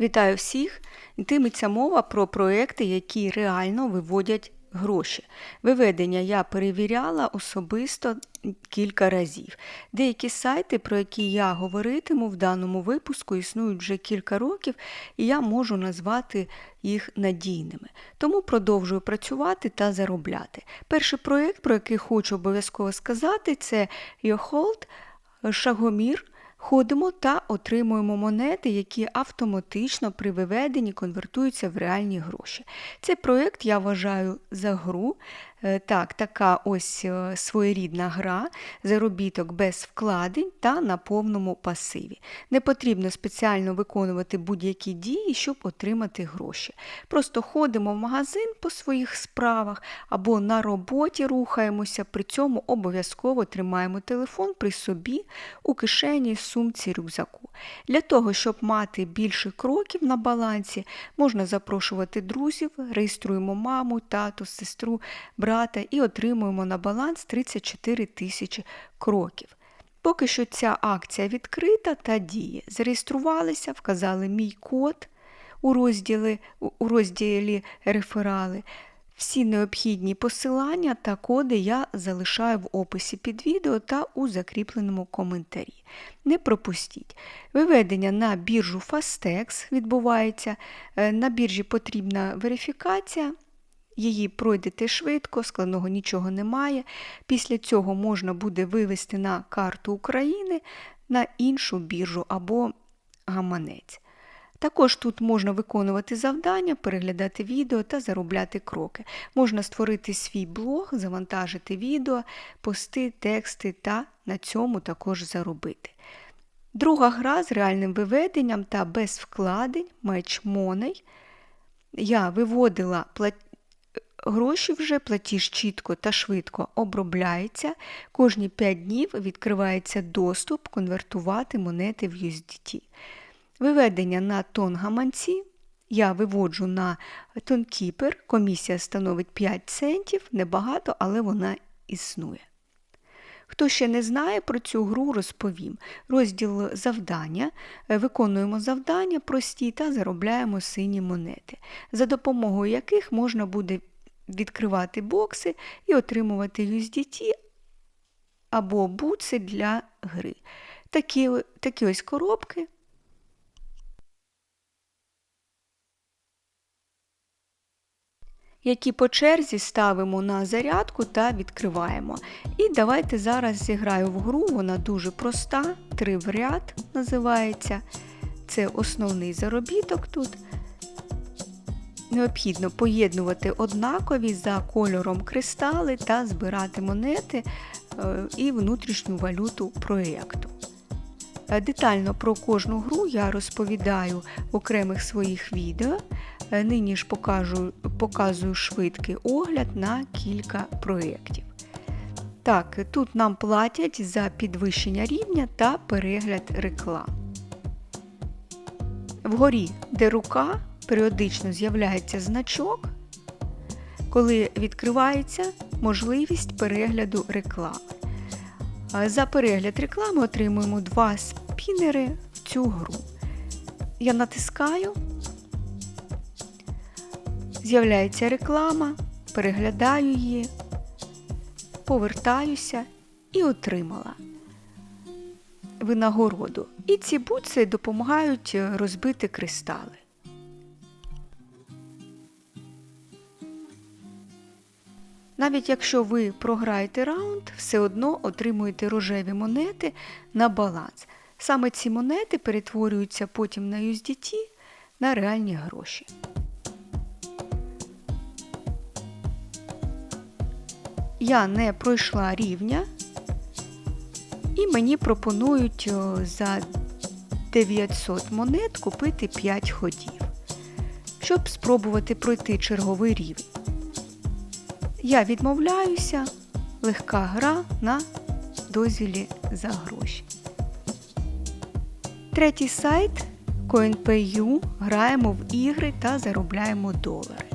Вітаю всіх! Йтиметься мова про проекти, які реально виводять гроші. Виведення я перевіряла особисто кілька разів. Деякі сайти, про які я говоритиму в даному випуску, існують вже кілька років, і я можу назвати їх надійними. Тому продовжую працювати та заробляти. Перший проєкт, про який хочу обов'язково сказати, це Yohold Шагомір. Ходимо та отримуємо монети, які автоматично при виведенні конвертуються в реальні гроші. Цей проєкт я вважаю за гру. Е, так, така ось е, своєрідна гра, заробіток без вкладень та на повному пасиві. Не потрібно спеціально виконувати будь-які дії, щоб отримати гроші. Просто ходимо в магазин по своїх справах або на роботі рухаємося, при цьому обов'язково тримаємо телефон при собі у кишені, сумці, рюкзаку. Для того, щоб мати більше кроків на балансі, можна запрошувати друзів, реєструємо маму, тату, сестру, брата і отримуємо на баланс 34 тисячі кроків. Поки що ця акція відкрита та діє. Зареєструвалися, вказали мій код у розділі, у розділі реферали. Всі необхідні посилання та коди я залишаю в описі під відео та у закріпленому коментарі. Не пропустіть. Виведення на біржу Fastex відбувається. Е, на біржі потрібна верифікація. Її пройдете швидко, складного нічого немає. Після цього можна буде вивести на карту України на іншу біржу або гаманець. Також тут можна виконувати завдання, переглядати відео та заробляти кроки. Можна створити свій блог, завантажити відео, пости, тексти та на цьому також заробити. Друга гра з реальним виведенням та без вкладень Match Money. Я виводила. Гроші вже, платіж чітко та швидко обробляється. Кожні 5 днів відкривається доступ конвертувати монети в USDT. Виведення на тон гаманці я виводжу на тонкіпер, комісія становить 5 центів, небагато, але вона існує. Хто ще не знає про цю гру, розповім. Розділ завдання. Виконуємо завдання прості та заробляємо сині монети, за допомогою яких можна буде відкривати бокси і отримувати USDT або буци для гри. Такі, Такі ось коробки. які по черзі ставимо на зарядку та відкриваємо. І давайте зараз зіграю в гру, вона дуже проста, три в ряд називається. Це основний заробіток тут. Необхідно поєднувати однакові за кольором кристали та збирати монети е, і внутрішню валюту проєкту. Е, детально про кожну гру я розповідаю в окремих своїх відео. Е, нині ж покажу, показую швидкий огляд на кілька проєктів. Так, тут нам платять за підвищення рівня та перегляд реклам. Вгорі, де рука, періодично з'являється значок, коли відкривається можливість перегляду реклами. За перегляд реклами отримуємо два спінери в цю гру. Я натискаю З'являється реклама, переглядаю її, повертаюся і отримала винагороду. І ці буци допомагають розбити кристали. Навіть якщо ви програєте раунд, все одно отримуєте рожеві монети на баланс. Саме ці монети перетворюються потім на USDT на реальні гроші. я не пройшла рівня, і мені пропонують за 900 монет купити 5 ходів, щоб спробувати пройти черговий рівень. Я відмовляюся, легка гра на дозвілі за гроші. Третій сайт CoinPay.u граємо в ігри та заробляємо долари.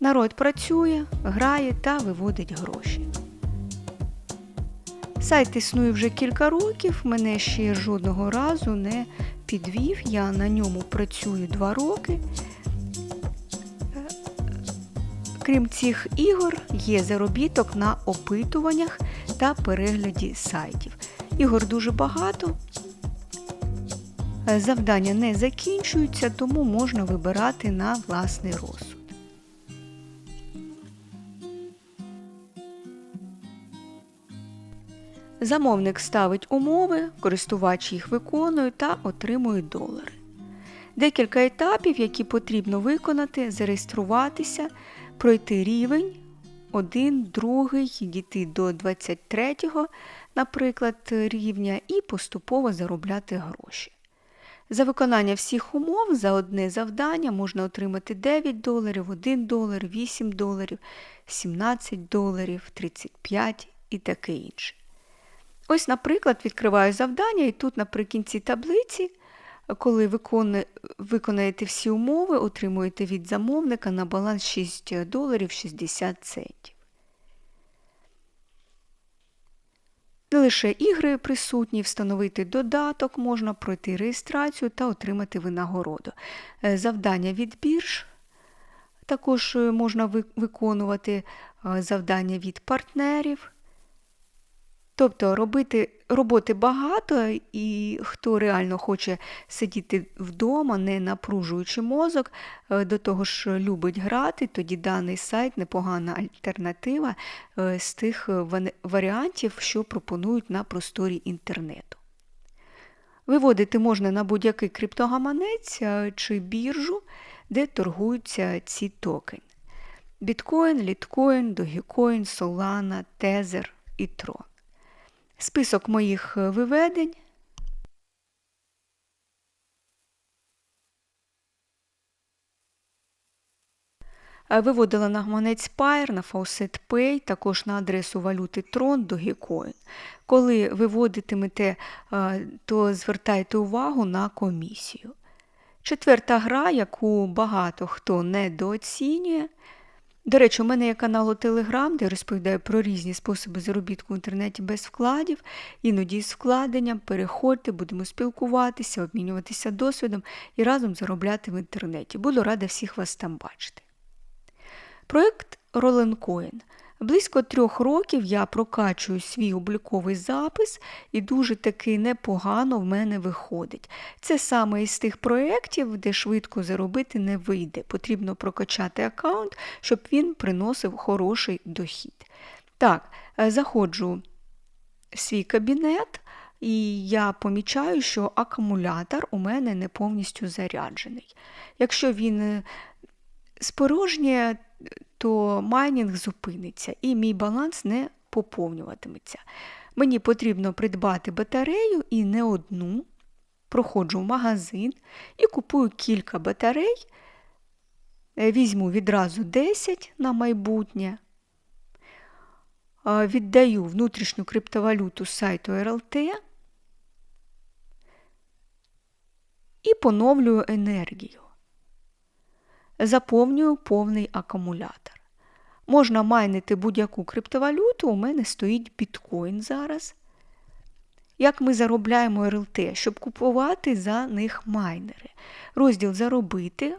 Народ працює, грає та виводить гроші. Сайт існує вже кілька років, мене ще жодного разу не підвів, я на ньому працюю 2 роки. Крім цих ігор, є заробіток на опитуваннях та перегляді сайтів. Ігор дуже багато. Е, Завдання не закінчуються, тому можна вибирати на власний розсуд. Замовник ставить умови, користувач їх виконує та отримує долари. Декілька етапів, які потрібно виконати, зареєструватися, пройти рівень, один, другий, дійти до 23-го, наприклад, рівня, і поступово заробляти гроші. За виконання всіх умов за одне завдання можна отримати 9 доларів, 1 долар, 8 доларів, 17 доларів, 35 і таке інше. Ось, наприклад, відкриваю завдання, і тут наприкінці таблиці, коли виконаєте всі умови, отримуєте від замовника на баланс 6 доларів 60 центів. Не лише ігри присутні, встановити додаток, можна пройти реєстрацію та отримати винагороду. Е, Завдання від бірж також е, можна виконувати е, завдання від партнерів. Тобто робити, роботи багато, і хто реально хоче сидіти вдома, не напружуючи мозок, е, до того ж любить грати, тоді даний сайт непогана альтернатива е, з тих е, варіантів, що пропонують на просторі інтернету. Виводити можна на будь-який криптогаманець чи біржу, де торгуються ці токени. Біткоін, літкоін, догікоін, Solana, Тезер і Tron. Список моїх е, виведень. Е, Виводила на гаманець Pair, на Faucet Pay, також на адресу валюти Tron, до Dogecoin. Коли виводитимете, е, то звертайте увагу на комісію. Четверта гра, яку багато хто недооцінює. До речі, у мене є канал у Телеграм, де розповідаю про різні способи заробітку в інтернеті без вкладів, іноді з вкладенням. Переходьте, будемо спілкуватися, обмінюватися досвідом і разом заробляти в інтернеті. Буду рада всіх вас там бачити. Проєкт Roll'n'Coin. Близько трьох років я прокачую свій обліковий запис і дуже таки непогано в мене виходить. Це саме із тих проєктів, де швидко заробити не вийде. Потрібно прокачати аккаунт, щоб він приносив хороший дохід. Так, е, заходжу в свій кабінет, і я помічаю, що акумулятор у мене не повністю заряджений. Якщо він е, спорожнює, то майнінг зупиниться і мій баланс не поповнюватиметься. Мені потрібно придбати батарею і не одну. Проходжу в магазин і купую кілька батарей. Е, Візьму відразу 10 на майбутнє. Е, Віддаю внутрішню криптовалюту сайту RLT і поновлюю енергію заповнюю повний акумулятор. Можна майнити будь-яку криптовалюту, у мене стоїть біткоін зараз. Як ми заробляємо РЛТ, щоб купувати за них майнери. Розділ Заробити,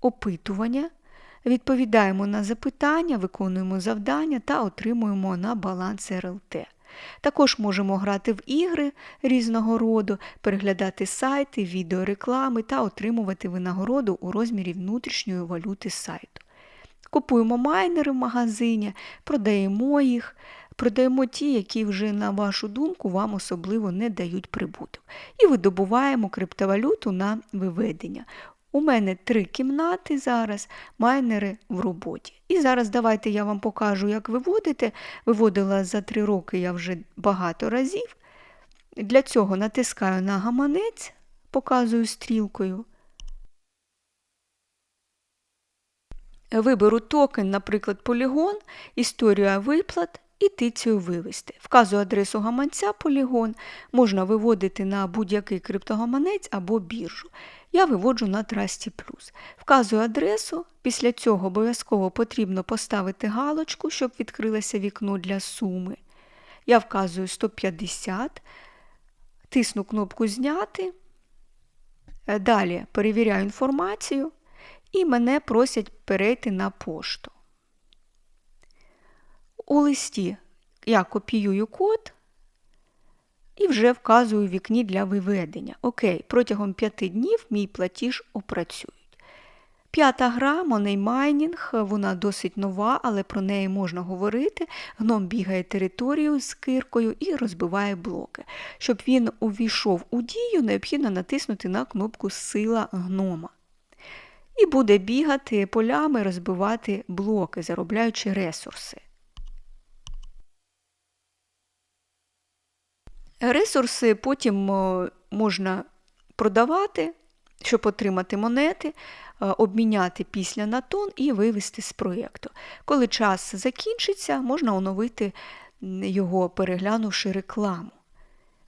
опитування. Відповідаємо на запитання, виконуємо завдання та отримуємо на баланс РЛТ. Також можемо грати в ігри різного роду, переглядати сайти, відеореклами та отримувати винагороду у розмірі внутрішньої валюти сайту. Купуємо майнери в магазині, продаємо їх, продаємо ті, які вже, на вашу думку, вам особливо не дають прибуток. І видобуваємо криптовалюту на виведення. У мене три кімнати зараз, майнери в роботі. І зараз давайте я вам покажу, як виводити. Виводила за три роки я вже багато разів. Для цього натискаю на гаманець, показую стрілкою. Виберу токен, наприклад, полігон, історія виплат і тицію вивести. Вказую адресу гаманця полігон, можна виводити на будь-який криптогаманець або біржу. Я виводжу на Trusty. Вказую адресу, після цього обов'язково потрібно поставити галочку, щоб відкрилося вікно для суми. Я вказую 150, тисну кнопку Зняти. Е, Далі перевіряю інформацію і мене просять перейти на пошту. У листі я копіюю код і вже вказую вікні для виведення. Окей, протягом 5 днів мій платіж опрацюють. П'ята гра Mining, вона досить нова, але про неї можна говорити. Гном бігає територію з киркою і розбиває блоки. Щоб він увійшов у дію, необхідно натиснути на кнопку Сила гнома. І буде бігати полями, розбивати блоки, заробляючи ресурси. Ресурси потім е, можна продавати, щоб отримати монети, е, обміняти після на тон і вивести з проєкту. Коли час закінчиться, можна оновити його, переглянувши рекламу.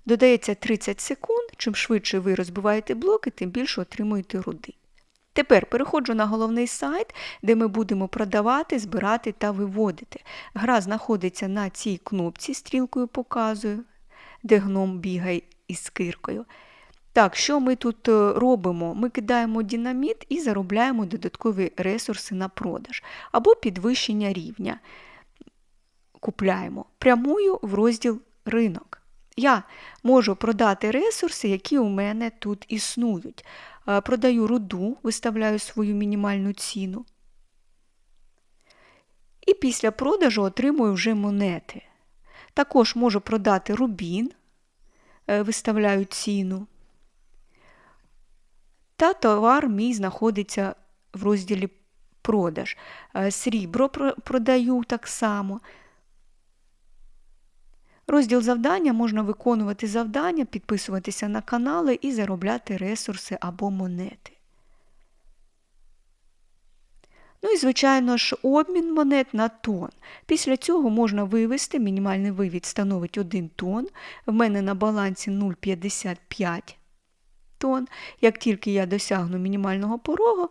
Додається 30 секунд. Чим швидше ви розбиваєте блоки, тим більше отримуєте руди. Тепер переходжу на головний сайт, де ми будемо продавати, збирати та виводити. Гра знаходиться на цій кнопці, стрілкою показую, де гном бігає із киркою. Так, що ми тут е, робимо? Ми кидаємо динаміт і заробляємо додаткові ресурси на продаж або підвищення рівня. Купляємо. Прямую в розділ ринок. Я можу продати ресурси, які у мене тут існують. Е, Продаю руду, виставляю свою мінімальну ціну. І після продажу отримую вже монети. Також можу продати рубін, е, виставляю ціну. Та товар мій знаходиться в розділі продаж. Е, Срібро продаю так само. Розділ завдання можна виконувати завдання, підписуватися на канали і заробляти ресурси або монети. Ну і, звичайно ж, обмін монет на тон. Після цього можна вивести, мінімальний вивід становить 1 тон. В мене на балансі 0,55 тонн. Як тільки я досягну мінімального порогу,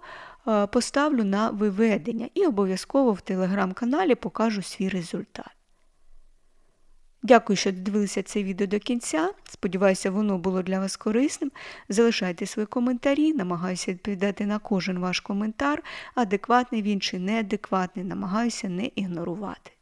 е, поставлю на виведення і обов'язково в телеграм-каналі покажу свій результат. Дякую, що дивилися це відео до кінця. Сподіваюся, воно було для вас корисним. Залишайте свої коментарі, намагаюся відповідати на кожен ваш коментар, адекватний він чи неадекватний, намагаюся не ігнорувати.